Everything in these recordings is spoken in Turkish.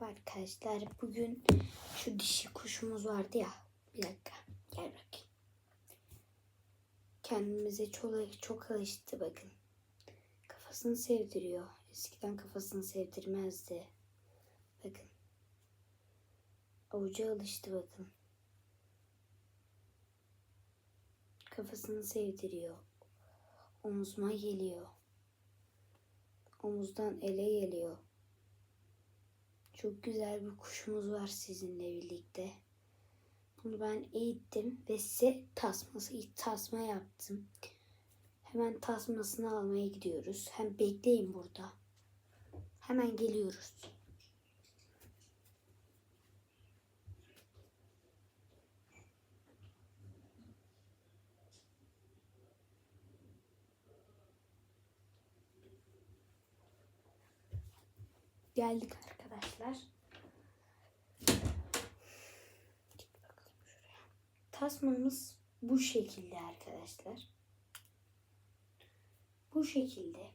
Merhaba arkadaşlar. Bugün şu dişi kuşumuz vardı ya. Bir dakika. Gel bakayım. Kendimize çok, çok alıştı bakın. Kafasını sevdiriyor. Eskiden kafasını sevdirmezdi. Bakın. Avuca alıştı bakın. Kafasını sevdiriyor. Omuzuma geliyor. Omuzdan ele geliyor. Çok güzel bir kuşumuz var sizinle birlikte. Bunu ben eğittim ve size tasması, tasma yaptım. Hemen tasmasını almaya gidiyoruz. Hem bekleyin burada. Hemen geliyoruz. Geldik arkadaşlar. Şuraya. Tasmamız bu şekilde arkadaşlar. Bu şekilde.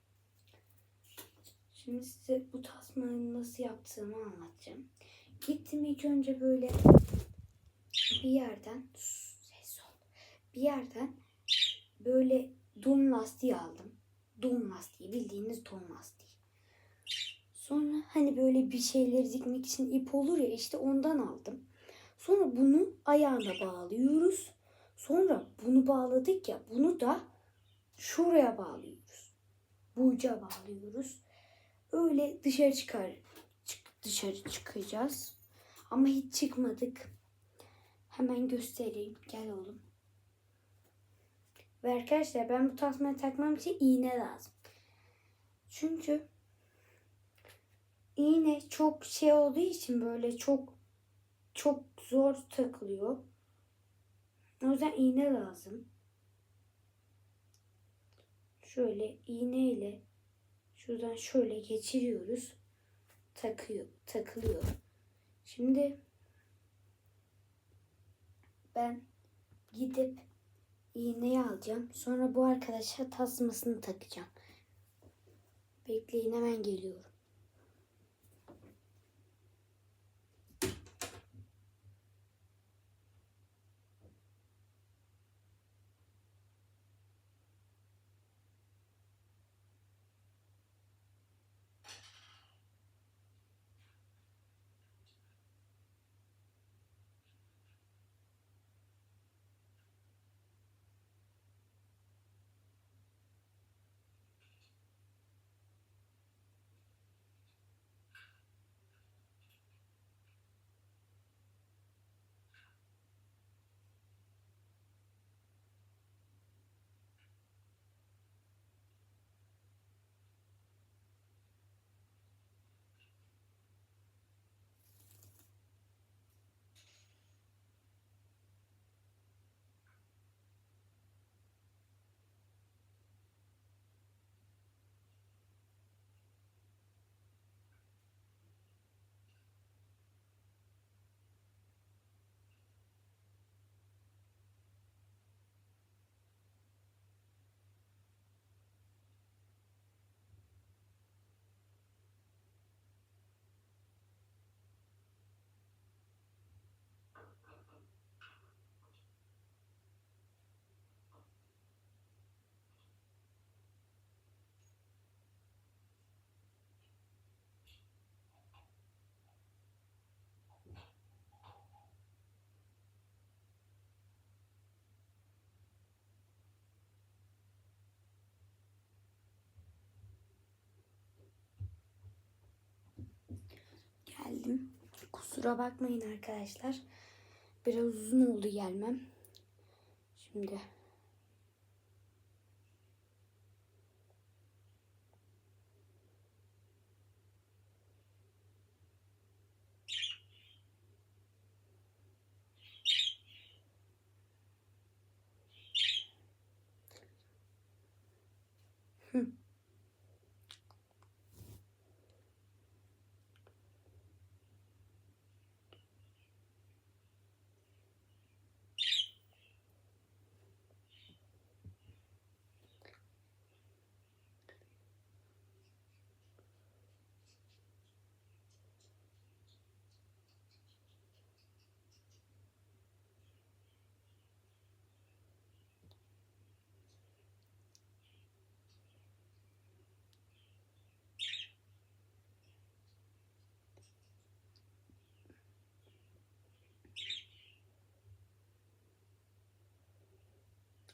Şimdi size bu tasmanın nasıl yaptığımı anlatacağım. Gittim ilk önce böyle bir yerden ses ol. Bir yerden böyle don lastiği aldım. Don lastiği bildiğiniz don lastiği. Sonra hani böyle bir şeyleri dikmek için ip olur ya işte ondan aldım. Sonra bunu ayağına bağlıyoruz. Sonra bunu bağladık ya bunu da şuraya bağlıyoruz. Bu uca bağlıyoruz. Öyle dışarı çıkar çık, dışarı çıkacağız. Ama hiç çıkmadık. Hemen göstereyim. Gel oğlum. Ve arkadaşlar ben bu tasmayı takmam için iğne lazım. Çünkü iğne çok şey olduğu için böyle çok çok zor takılıyor. O yüzden iğne lazım. Şöyle iğneyle şuradan şöyle geçiriyoruz. Takıyor, takılıyor. Şimdi ben gidip iğneyi alacağım. Sonra bu arkadaşa tasmasını takacağım. Bekleyin hemen geliyorum. Geldim. Kusura bakmayın arkadaşlar. Biraz uzun oldu gelmem. Şimdi Hı.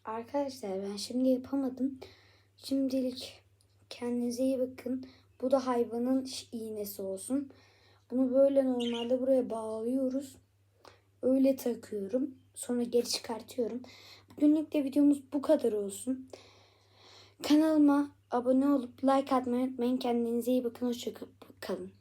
Arkadaşlar ben şimdi yapamadım. Şimdilik kendinize iyi bakın. Bu da hayvanın iğnesi olsun. Bunu böyle normalde buraya bağlıyoruz. Öyle takıyorum. Sonra geri çıkartıyorum. Bugünlük de videomuz bu kadar olsun. Kanalıma abone olup like atmayı unutmayın. Kendinize iyi bakın. Hoşçakalın.